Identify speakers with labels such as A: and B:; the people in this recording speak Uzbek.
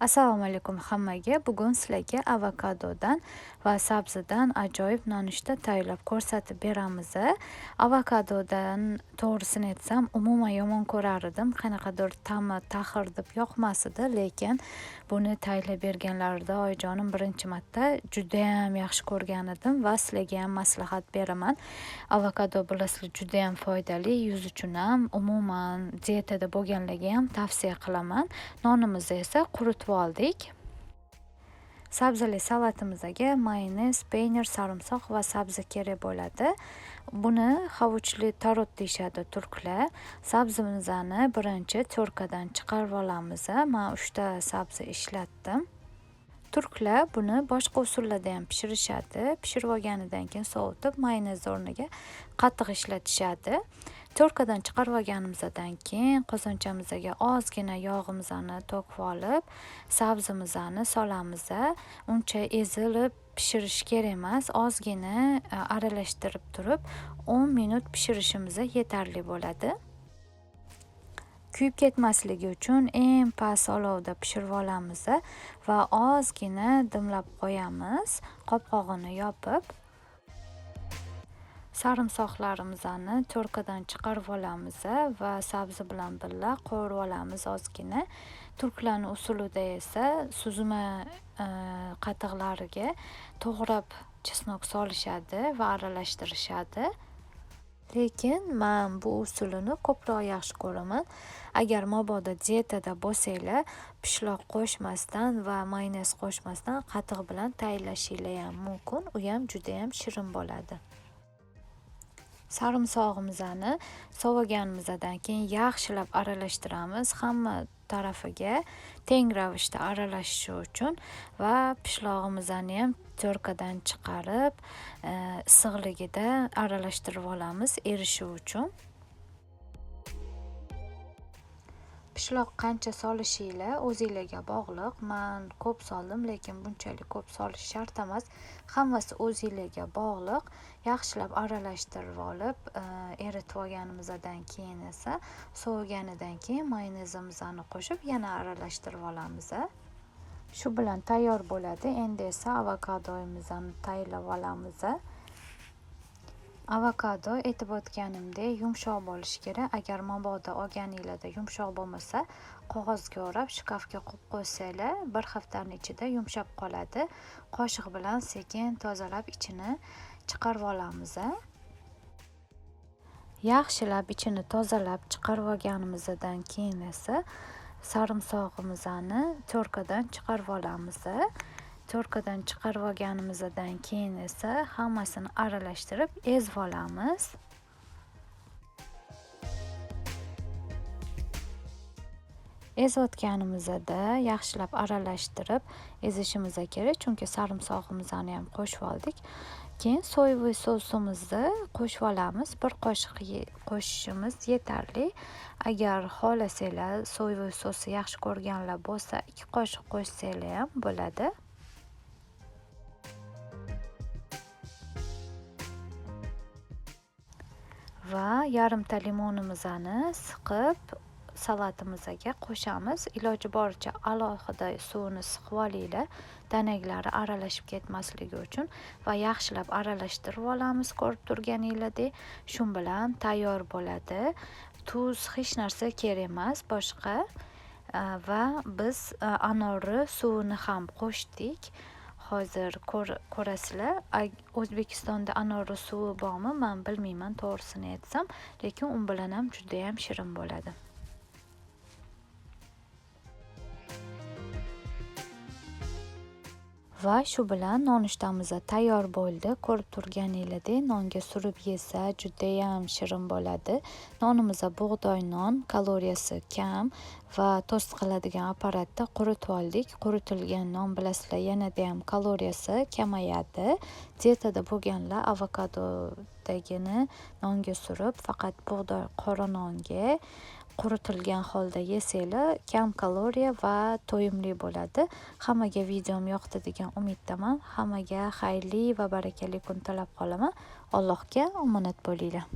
A: assalomu alaykum hammaga. Bugun sizlarga avokadodan va sabzidan ajoyib nonushta tayyorlab ko'rsatib beramiz. Avokadodan to'g'risini aytsam umuman yomon ko'rar edim qanaqadir ta'mi taxir deb yoqmas edi lekin buni tayyorlab berganlarida oyijonim birinchi marta judayam yaxshi ko'rgan edim va sizlarga ham maslahat beraman. Avokado bilasizlar judayam foydali. Yuz uchun ham umuman dietada bo'lganlarga ham tavsiya qilaman. Nonimizni esa quritib quritib oldik sabzili salatimizga mayonez peyner sarimsoq va sabzi kerak bo'ladi buni havuchli tarot deyishadi turklar sabzimizni birinchi to'rkadan chiqarib olamiz man uchta sabzi ishlatdim turklar buni boshqa usullarda ham pishirishadi pishirib olganidan keyin mayonez o'rniga qatiq ishlatishadi cho'rkadan chiqarib olganimizdan keyin qozonchamizga ozgina yog'imizni to'kib olib sabzimizni solamiz uncha ezilib pishirish kerak emas ozgina e, aralashtirib turib o'n minut pishirishimiz yetarli bo'ladi. Kuyib ketmasligi uchun eng past olovda pishirib olamiz va ozgina dimlab qo'yamiz. Qopqog'ini yopib sarimsoqlarimizni to'rkadan chiqarib olamiz va sabzi bilan birga qovurib olamiz ozgina. Turklarni usulida esa suzma e, qatiqlariga to'g'rab chesnok solishadi va aralashtirishadi. Lekin man bu usulini ko'proq yaxshi ko'raman. Agar mabodo dietada bo'lsanglar pishloq qo'shmasdan va mayonez qo'shmasdan qatiq bilan tayyorlashinglar ham mumkin. U ham judayam shirin bo'ladi. Sarimsog'imizni soviganimizdan keyin yaxshilab aralashtiramiz hamma tarafiga. Teng ravishda aralashishi uchun va pishloqimizni ham to'rkadan chiqarib e, issiqligida aralashtirib olamiz erishi uchun. Pishloq qancha solishinglar o'zinglarga bog'liq. Man ko'p soldim lekin bunchalik ko'p solish shart emas. Hammasi o'zinglarga bog'liq. Yaxshilab aralashtirib olib e, eritib olganimizdan keyin esa soviganidan keyin mayonezimizni qo'shib yana aralashtirib olamiz shu bilan tayyor bo'ladi. Endi esa avokadomizni tayyorlab olamiz avokado aytib o'tganimdek yumshoq bo'lishi kerak. Agar mabodo olganinglarda yumshoq bo'lmasa qog'ozga o'rab shkafga qo'yib qo'ysanglar bir haftani ichida yumshab qoladi. Qoshiq bilan sekin tozalab ichini chiqarib olamiz yaxshilab ichini tozalab chiqarib olganimizdan keyin esa sarimsog'imizni to'rkadan chiqarib olamiz Torkadan chiqarib olganimizdan keyin esa hammasini aralashtirib ezib olamiz. Ezayotganimizda yaxshilab aralashtirib ezishimiz kerak, chunki sarimsoqimizni ham qo'shib oldik. Keyin soyvoy sosimizni qo'shib olamiz. Bir qoshiq qo'shishimiz yetarli. Agar xohlasanglar soyvoy sosni yaxshi ko'rganlar bo'lsa, 2 qoshiq qo'shsanglar ham bo'ladi. Va yarimta limonimizni siqib salatimizga qo'shamiz. Iloji boricha alohida suvini siqib olinglar danaklari aralashib ketmasligi uchun va yaxshilab aralashtirib olamiz ko'rib turganinglardek shu bilan tayyor bo'ladi. Tuz hech narsa kerak emas boshqa e, va biz e, anorni suvini ham qo'shdik. Hozir ko'rasizlar. O'zbekistonda anori suvi bormi? Man bilmayman to'g'risini aytsam lekin u bilan ham judayam shirin bo'ladi. Va shu bilan nonushtamiz tayyor bo'ldi ko'rib turganinglardek nonga surib yesa judayam shirin bo'ladi nonimiz bug'doy non kaloriyasi kam va tost qiladigan apparatda quritib oldik. Quritilgan non bilasizlar yanada ham kaloriyasi kamayadi dietada bo'lganlar avokadodagini nonga surib faqat bug'doy qora nonga quritilgan holda yesanglar kam kaloriya va to'yimli bo'ladi. Hammaga videom yoqdi degan umiddaman. Hammaga xayrli va barakali kun tilab qolaman. Allohga omonat bo'linglar.